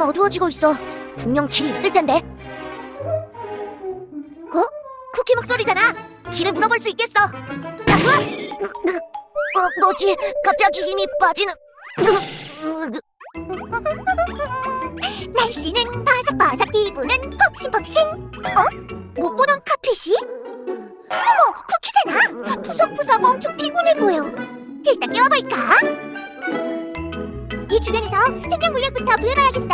점점 어두워지고 있어. 분명 길이 있을 텐데. 어? 쿠키 목소리잖아. 길을 물어볼 수 있겠어. 잠깐. 어, 뭐지? 갑자기 힘이 빠지는. 날씨는 바삭바삭 기분은 폭신폭신 어? 못 보던 카펫이? 어머 쿠키잖아 푸석푸석 엄청 피곤해 보여 일단 깨워볼까? 이 주변에서 생명물약부터 구해봐야겠어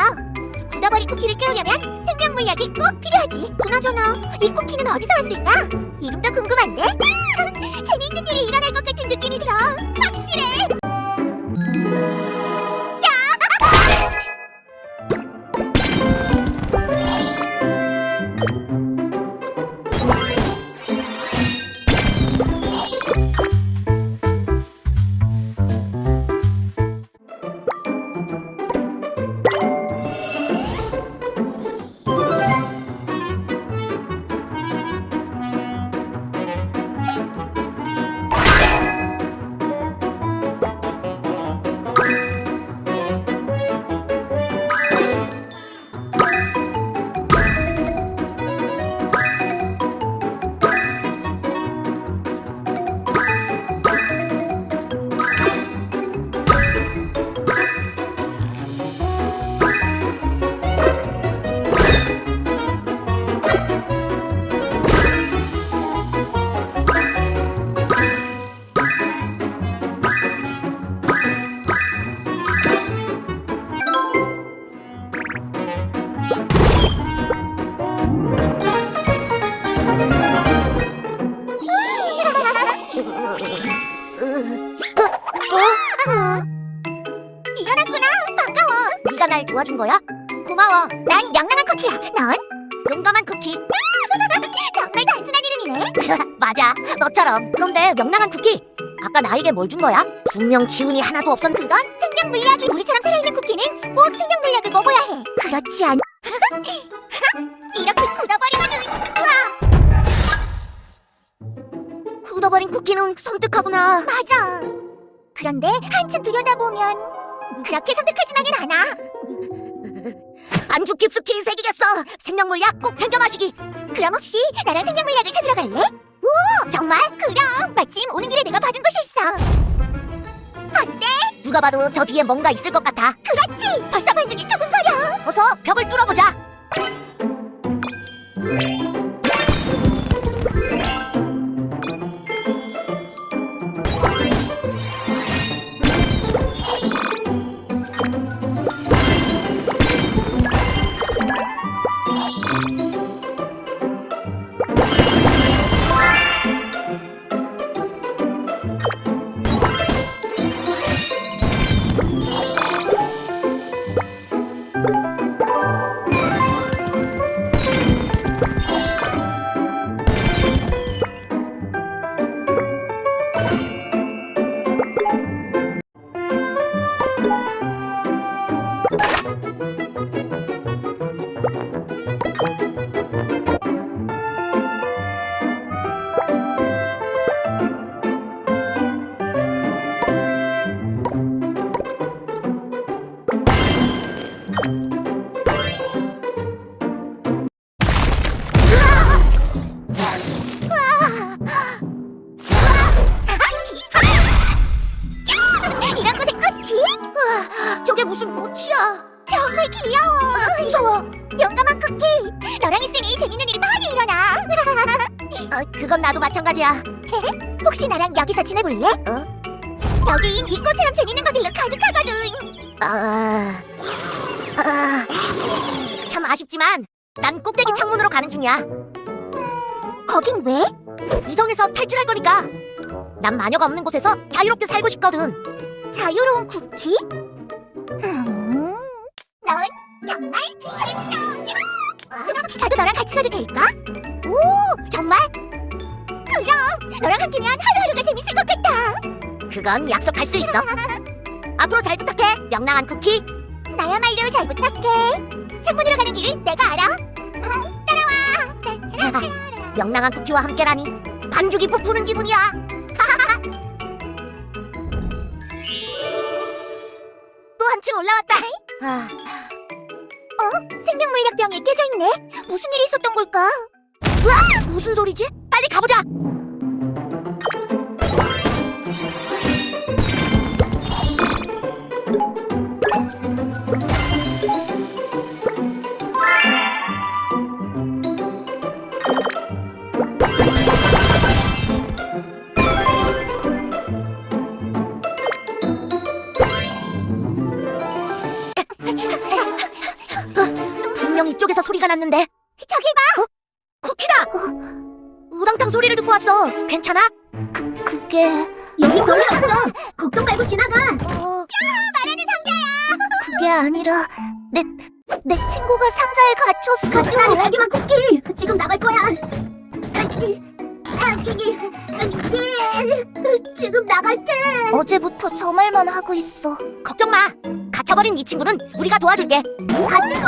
굳어버린 쿠키를 깨우려면 생명물약이 꼭 필요하지 그나저나 이 쿠키는 어디서 왔을까? 이름도 궁금한데? 재미있는 일이 일어날 것 같은 느낌이 들어 확실해 아까 나에게 뭘 준 거야? 분명 기운이 하나도 없었. 그건 생명 물약이 우리처럼 살아있는 쿠키는 꼭 생명 물약을 먹어야 해 그렇지 않 이렇게 굳어버리거든 우와 굳어버린 쿠키는 섬뜩하구나. 맞아 그런데 한층 들여다보면 그렇게 선택하지만은 않아 안주 깊숙이 새기겠어. 생명 물약 꼭 챙겨 마시기. 그럼 혹시 나랑 생명 물약을 찾으러 갈래? 오 정말? 그럼 마침 오는 길에 내가 받은 곳이 있어 어때? 누가 봐도 저 뒤에 뭔가 있을 것 같아. 그렇지 벌써 반죽이 두근거려 어서 벽을 뚫어보자. 마찬가지야. 혹시 나랑 여기서 지내볼래? 어? 여긴 이 꽃처럼 재밌는 것들로 가득하거든 아, 아, 참 아쉽지만 난 꼭대기 창문으로 가는 중이야. 거긴 왜? 위성에서 탈출할 거니까. 난 마녀가 없는 곳에서 자유롭게 살고 싶거든. 자유로운 쿠키? 음, 넌 정말 재밌어 나도 너랑 같이 가도 될까? 오, 정말? 너랑 함께면 하루하루가 재밌을 것 같아 그건 약속할 수 있어. 앞으로 잘 부탁해, 명랑한 쿠키. 나야말로 잘 부탁해 창문으로 가는 길을 내가 알아 응, 따라와 명랑한 쿠키와 함께라니 반죽이 부푸는 기분이야. 또 한층 올라왔다. 아, 생명 물약병에 깨져 있네. 무슨 일이 있었던 걸까? 무슨 소리지? 빨리 가보자. 이쪽에서 소리가 났는데 저기 봐. 쿠키다! 우당탕 소리를 듣고 왔어. 괜찮아? 그 그게 여기 별로 없어. 걱정 말고 지나가. 어, 말하는 상자야. 그게 아니라 내 내 친구가 상자에 갇혔어. 난 날개만 쿠키. 지금 나갈 거야. 지금 나갈게. 어제부터 저 말만 하고 있어. 걱정 마. 갇혀버린 이 친구는 우리가 도와줄게. 같이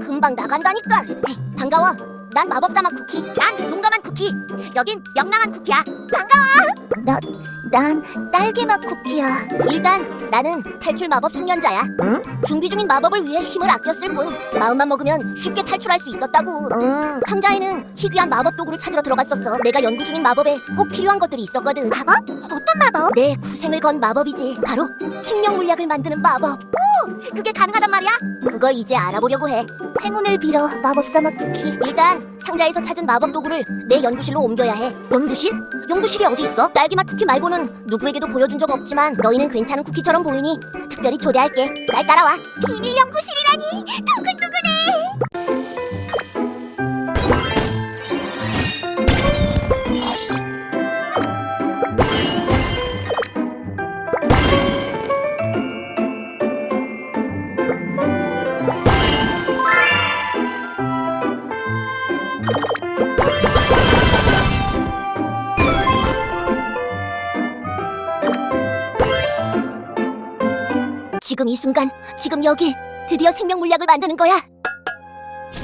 금방 나간다니까. 반가워. 난 마법사막 쿠키. 난 용감한 쿠키. 여긴 명랑한 쿠키야. 난 딸기맛 쿠키야. 일단 나는 탈출 마법 숙련자야. 응? 준비 중인 마법을 위해 힘을 아꼈을 뿐. 마음만 먹으면 쉽게 탈출할 수 있었다고. 응. 상자에는 희귀한 마법 도구를 찾으러 들어갔었어. 내가 연구 중인 마법에 꼭 필요한 것들이 있었거든. 마법? 어떤 마법? 내 구생을 건 마법이지. 바로 생명 물약을 만드는 마법. 오, 그게 가능하단 말이야? 그걸 이제 알아보려고 해. 행운을 빌어 마법사막 쿠키. 일단 상자에서 찾은 마법 도구를 내 연구실로 옮겨야 해. 연구실? 연구실이 어디 있어? 딸기맛 쿠키 말고는 누구에게도 보여준 적 없지만 너희는 괜찮은 쿠키처럼 보이니 특별히 초대할게. 날 따라와. 비밀 연구실이라니 두근두근해. 순간, 지금 여기 드디어 생명 물약을 만드는 거야.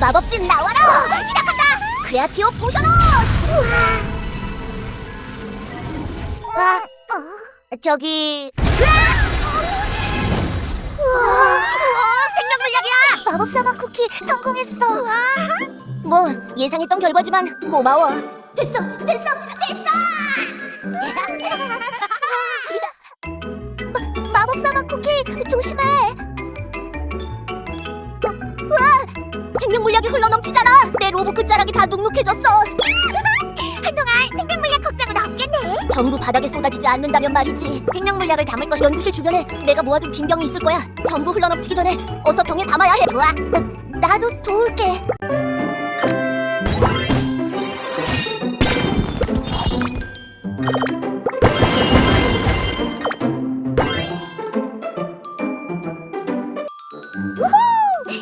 마법진 나와라! 시작한다! 크레아티오 포셔노! 아, 저기 우와, 생명 물약이야! 마법 사막 쿠키 성공했어. 뭐 예상했던 결과지만 고마워. 됐어, 됐어! 마법사막 쿠키 조심해. 생명 물약이 흘러 넘치잖아. 내 로봇 끝자락이 다 눅눅해졌어. 한동안 생명 물약 걱정은 없겠네. 전부 바닥에 쏟아지지 않는다면 말이지. 생명 물약을 담을 것 연구실 주변에 내가 모아둔 빈 병이 있을 거야. 전부 흘러 넘치기 전에 어서 병에 담아야 해. 좋아. 나도 도울게.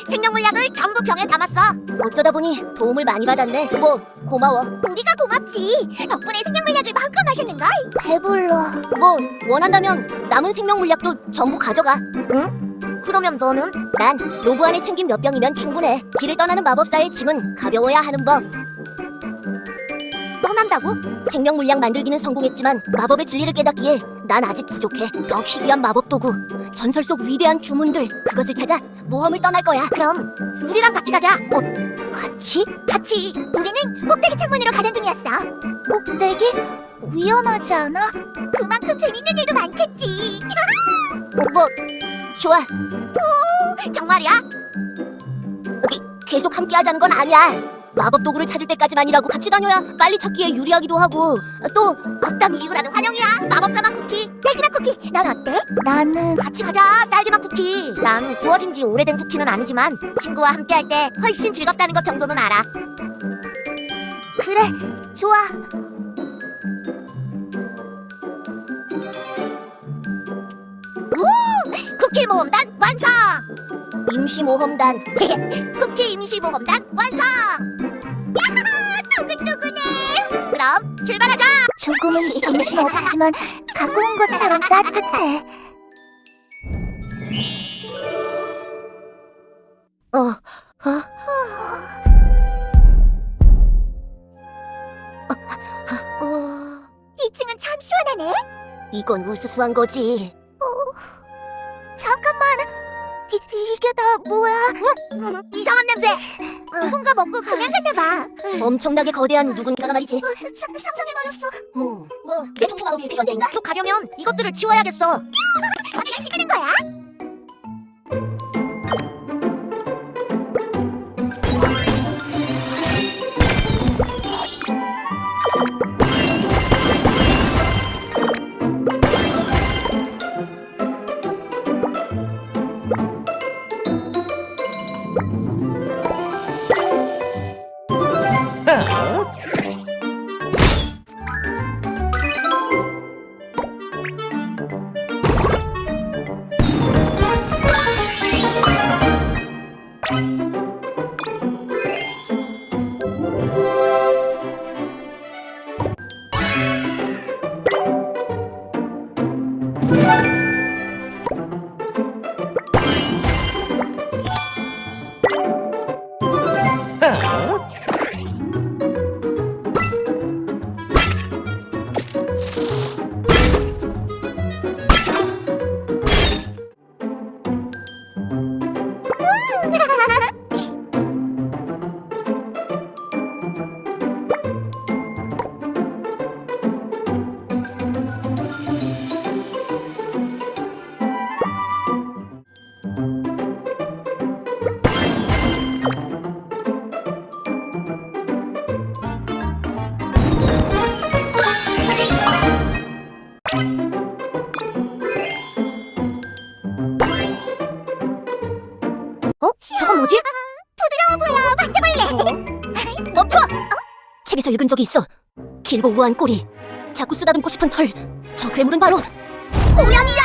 생명 물약을 전부 병에 담았어. 어쩌다 보니 도움을 많이 받았네. 뭐 고마워. 우리가 고맙지. 덕분에 생명 물약을 마음껏 마셨는걸. 배불러. 뭐 원한다면 남은 생명 물약도 전부 가져가. 응? 그러면 너는? 난 로브 안에 챙긴 몇 병이면 충분해. 길을 떠나는 마법사의 짐은 가벼워야 하는 법. 떠난다고? 생명 물약 만들기는 성공했지만 마법의 진리를 깨닫기에 난 아직 부족해. 더 희귀한 마법 도구, 전설 속 위대한 주문들 그것을 찾아 모험을 떠날 거야. 그럼 우리랑 같이 가자. 어, 같이? 같이. 우리는 꼭대기 창문으로 가는 중이었어. 꼭대기? 위험하지 않아? 그만큼 재밌는 일도 많겠지. 어, 뭐 좋아. 정말이야? 여기 계속 함께 하자는 건 아니야. 마법 도구를 찾을 때까지만이라고 같이 다녀야 빨리 찾기에 유리하기도 하고 또 악담 이유라도 환영이야. 마법사막 쿠키, 딸기맛 쿠키. 난 어때? 나는 같이 가자. 딸기맛 쿠키. 난 구워진 지 오래된 쿠키는 아니지만 친구와 함께 할 때 훨씬 즐겁다는 것 정도는 알아. 그래. 좋아. 쿠키 모험단 완성. 임시 모험단. 쿠키 임시 모험단 완성. 두근두근해. 그럼 출발하자. 조금은 정신 없지만 갖고 온 것처럼 따뜻해. 어, 어. 어. 이제 이건 우스스한 거지. 잠깐만. 이, 이게 다 뭐야? 응? 이상한 냄새. 누군가 먹고 그냥 갔나 봐. 엄청나게 거대한 누군가가 말이지. 상상해 버렸어. 음, 뭐 대통령 마법이 필요한 데인가? 쭉 가려면 이것들을 치워야겠어. 어디가 힘드는 거야? 책에서 읽은 적이 있어. 길고 우아한 꼬리, 자꾸 쓰다듬고 싶은 털. 저 괴물은 바로 고양이야.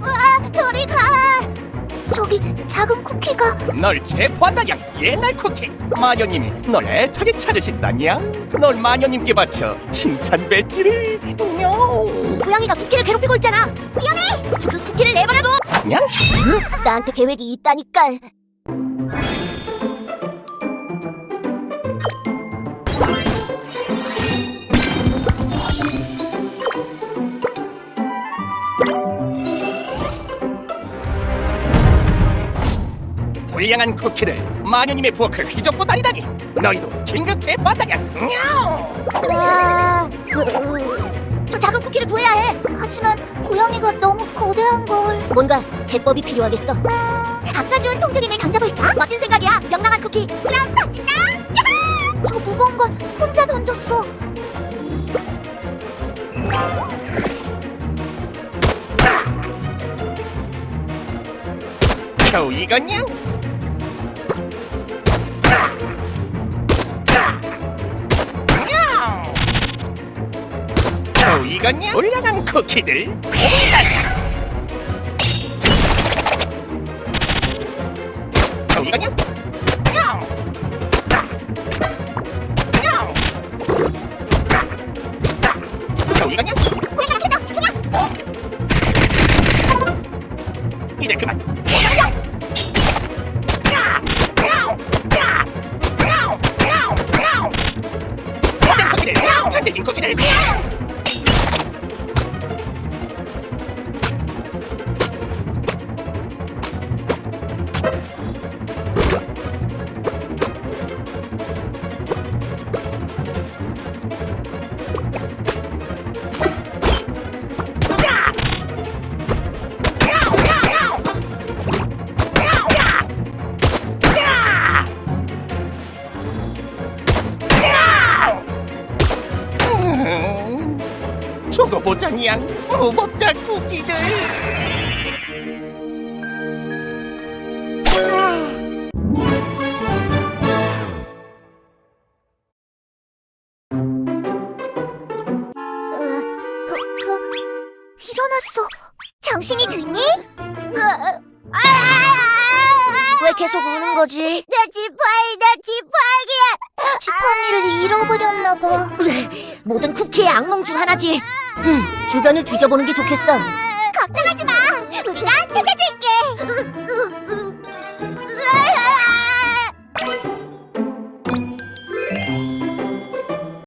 와, 저리 가. 저기 작은 쿠키가 널 체포한다냐 옛날 쿠키 마녀님이 널 애타게 찾으신다냐 널 마녀님께 바쳐 칭찬 배지를 냐옹. 고양이가 쿠키를 괴롭히고 있잖아. 미안해. 그 쿠키를 내버려둬. 냥? 나한테 계획이 있다니까. 불량한 쿠키를 마녀님의 부엌을 휘젓고 다니다니 너희도 긴급 냐옹. 와, 저 작은 쿠키를 구해야 해. 하지만 고양이가 너무 거대한 걸. 뭔가 대법이 필요하겠어. 아까 준 통조림을 던져볼까? 멋진 생각이야. 명랑한 쿠키. 그럼 던진다. 야하! 저 무거운 걸 혼자 던졌어. 겨우 이거냐? 이거냐? 불량한 쿠키들 공이다냐? 겨우 이거냐? 겨우 이거냐? 고양이가 켜져. 그냥. 이제 그만 모든 쿠키들 편집진 쿠키들 음, 보자니야 무법자 쿠키들 어, 어, 일어났어. 정신이 드니? 왜 계속 우는 거지? 나 지팡이, 나 지팡이야. 지팡이를 잃어버렸나 봐. 모든 쿠키의 악몽 중 하나지. 주변을 뒤져보는 게 좋겠어. 걱정하지 마. 우리가 찾아줄게.